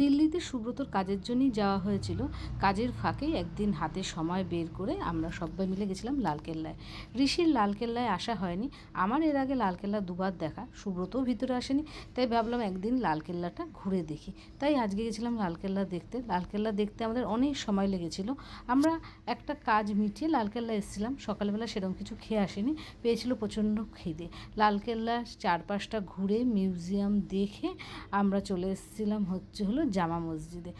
দিল্লিতে সুব্রতর কাজের জন্যই যাওয়া হয়েছিল। কাজের ফাঁকেই একদিন হাতে সময় বের করে আমরা সবাই মিলে গেছিলাম লালকেল্লায়। ঋষির লালকেল্লায় আসা হয়নি। আমার এর আগে লালকেল্লা দুবার দেখা, সুব্রতও ভিতরে আসেনি। তাই ভাবলাম একদিন লালকেল্লাটা ঘুরে দেখি। তাই আজকে গেছিলাম লালকেল্লা দেখতে। লালকেল্লা দেখতে আমাদের অনেক সময় লেগেছিল। আমরা একটা কাজ মিটিয়ে লালকেল্লা এসেছিলাম। সকালবেলা সেরকম কিছু খেয়ে আসেনি। পেয়েছিল প্রচণ্ড খিদে। লালকেল্লার চারপাশটা ঘুরে মিউজিয়াম দেখে আমরা চলে এসেছিলাম হচ্ছে হলো জামা মসজিদে।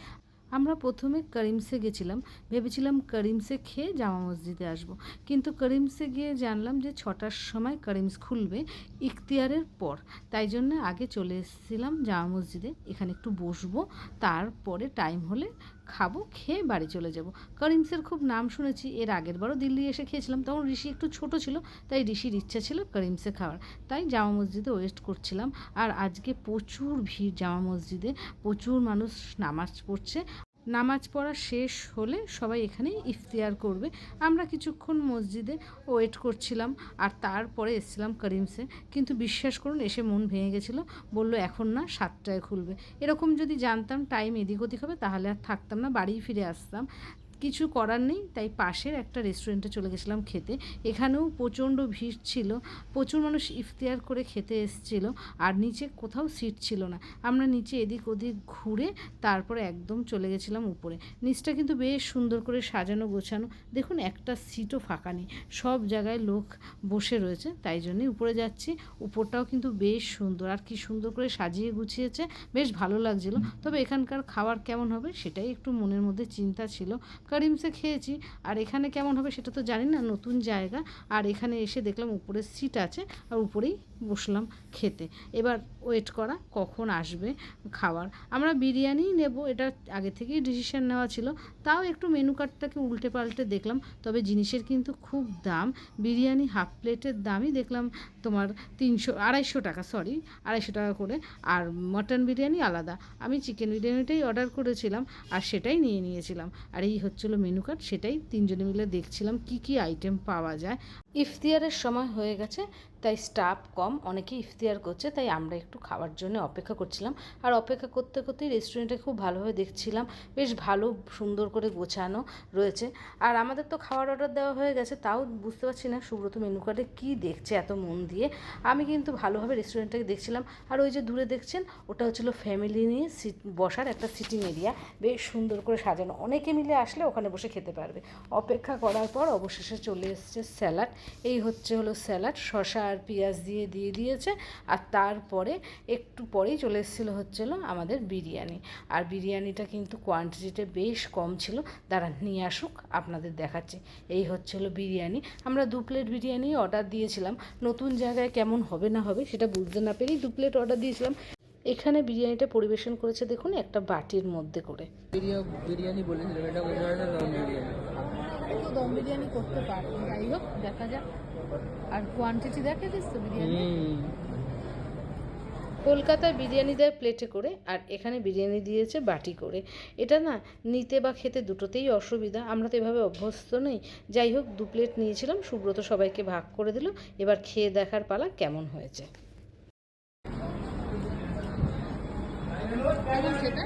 আমরা প্রথমে করিমসে গেছিলাম, ভেবেছিলাম করিমসে খেয়ে জামা মসজিদে আসব। কিন্তু করিমসে গিয়ে জানলাম যে ছটার সময় করিমস খুলবে ইখতিয়ারের পর। তাই জন্য আগে চলে এসেছিলাম জামা মসজিদে, এখানে একটু বসবো, তারপরে টাইম হলে খাব, খেয়ে বাড়ি চলে যাব। করিমসের খুব নাম শুনেছি, এর আগের বারও দিল্লি এসে খেয়েছিলাম, তখন ঋষি একটু ছোট ছিল, তাই ঋষির ইচ্ছা ছিল করিমসে খাওয়ার। তাই জামা মসজিদে ওয়েস্ট করছিলাম, আর আজকে প্রচুর ভিড় জামা মসজিদে, প্রচুর মানুষ নামাজ পড়ছে নামাজ পড়া শেষ হলে সবাই এখানে ইফতিয়ার করবে। আমরা কিছুক্ষণ মসজিদে ওয়েট করছিলাম আর তারপরে এসেছিলাম করিমসে কিন্তু বিশ্বাস করুন, এসে মন ভেঙে গেছিল। বলল, এখন না, সাতটায় খুলবে। এরকম যদি জানতাম টাইম এদিক ওদিক হবে, তাহলে আর থাকতাম না বাড়ি ফিরে আসতাম। কিছু করার নেই, তাই পাশের একটা রেস্টুরেন্টে চলে গেছিলাম খেতে। এখানেও প্রচণ্ড ভিড় ছিল, প্রচুর মানুষ ইফতিয়ার করে খেতে এসছিল, আর নিচে কোথাও সিট ছিল না। আমরা নিচে এদিক ওদিক ঘুরে তারপরে একদম চলে গেছিলাম উপরে। নিচটা কিন্তু বেশ সুন্দর করে সাজানো, গোছানো। দেখুন, একটা সিটও ফাঁকা নেই। সব জায়গায় লোক বসে রয়েছে, তাই জন্যই উপরে যাচ্ছি। উপরটাও কিন্তু বেশ সুন্দর, আর কি সুন্দর করে সাজিয়ে গুছিয়েছে, বেশ ভালো লাগছিল। তবে এখানকার খাবার কেমন হবে, সেটাই একটু মনের মধ্যে চিন্তা ছিল। করিমসে খেয়েছি। আর এখানে কেমন হবে সেটা তো জানি না, নতুন জায়গা। আর এখানে এসে দেখলাম উপরে সিট আছে, আর উপরেই বসলাম খেতে। এবার ওয়েট করা, কখন আসবে খাবার আমরা বিরিয়ানি নেব, এটা আগে থেকেই ডিসিশন নেওয়া ছিল। তাও একটু মেনু কার্ডটাকে উল্টে পাল্টে দেখলাম, তবে জিনিসের কিন্তু খুব দাম। বিরিয়ানি হাফ প্লেটের দামই দেখলাম তোমার তিনশো, আড়াইশো টাকা সরি আড়াইশো টাকা করে। আর মটন বিরিয়ানি আলাদা। আমি চিকেন বিরিয়ানিটাই অর্ডার করেছিলাম আর সেটাই নিয়ে নিয়েছিলাম। আর এই হচ্ছিল মেনু কার্ড সেটাই তিনজনে মিলে দেখছিলাম কি কি আইটেম পাওয়া যায়। ইফতিয়ারের সময় হয়ে গেছে, তাই স্টাফ কম, অনেকে ইফতিয়ার করছে, তাই আমরা একটু খাওয়ার জন্য অপেক্ষা করছিলাম। আর অপেক্ষা করতে করতে রেস্টুরেন্টে খুব ভালোভাবে দেখছিলাম, বেশ ভালো, সুন্দর করে গোছানো রয়েছে। আর আমাদের তো খাওয়ার অর্ডার দেওয়া হয়ে গেছে, তাও বুঝতে পারছি না সুব্রত মেনু কার্ডে কী দেখছে এত মন দিয়ে। আমি কিন্তু ভালোভাবে রেস্টুরেন্টটাকে দেখছিলাম, আর ওই যে দূরে দেখছেন, ওটা হচ্ছিল ফ্যামিলি নিয়ে সিট বসার একটা সিটিং এরিয়া বেশ সুন্দর করে সাজানো। অনেকে মিলে আসলে ওখানে বসে খেতে পারবে। অপেক্ষা করার পর অবশেষে চলে এসছে স্যালাড এই হচ্ছে হলো স্যালাড। শশা আর পেঁয়াজ দিয়ে দিয়ে দিয়েছে। আর তারপরে একটু পরেই চলে এসেছিল হচ্ছিল আমাদের বিরিয়ানি। আর বিরিয়ানিটা কিন্তু কোয়ান্টিটিটা বেশ কম ছিল। দাঁড়ান, নিয়ে আসুক, আপনাদের দেখাচ্ছি। এই হচ্ছে হলো বিরিয়ানি। আমরা দু প্লেট বিরিয়ানি অর্ডার দিয়েছিলাম। নতুন জায়গায় কেমন হবে না হবে সেটা বুঝতে না পেরেই দু প্লেট অর্ডার দিয়েছিলাম। এখানে বিরিয়ানিটা পরিবেশন করেছে দেখুন একটা বাটির মধ্যে করে। বিরিয়ানি বলেছিলাম। এটা বিরিয়ানি। একটু দম বিরিয়ানি করতে পারব। যাই হোক দেখা যাক। আর কোয়ান্টিটি দেখে দিস তো বিরিয়ানি। কলকাতায় বিরিয়ানি দেয় প্লেটে করে আর এখানে বিরিয়ানি দিয়েছে বাটি করে। এটা না নিতে বা খেতে দুটোতেই অসুবিধা। আমরা তো এভাবে অভ্যস্ত নেই। যাই হোক দু প্লেট নিয়েছিলাম। সুব্রত সবাইকে ভাগ করে দিল। এবার খেয়ে দেখার পালা কেমন হয়েছে। সেটা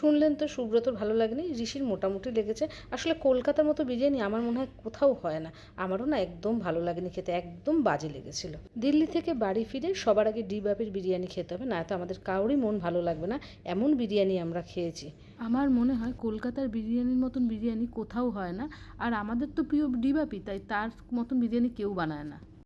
শুনলেন তো সুব্রতর ভালো লাগেনি? ঋষির মোটামুটি লেগেছে। আসলে কলকাতার মতো বিরিয়ানি আমার মনে হয় কোথাও হয় না। আমারও না একদম ভালো লাগেনি খেতে, একদম বাজে লেগেছিল। দিল্লি থেকে বাড়ি ফিরে সবার আগে ডিবাবের বিরিয়ানি খেতে হবে, না তো আমাদের কারোরই মন ভালো লাগবে না। এমন বিরিয়ানি আমরা খেয়েছি। আমার মনে হয় কলকাতার বিরিয়ানির মতন বিরিয়ানি কোথাও হয় না। আর আমাদের তো প্রিয় ডিবাপি, তাই তার মতন বিরিয়ানি কেউ বানায় না।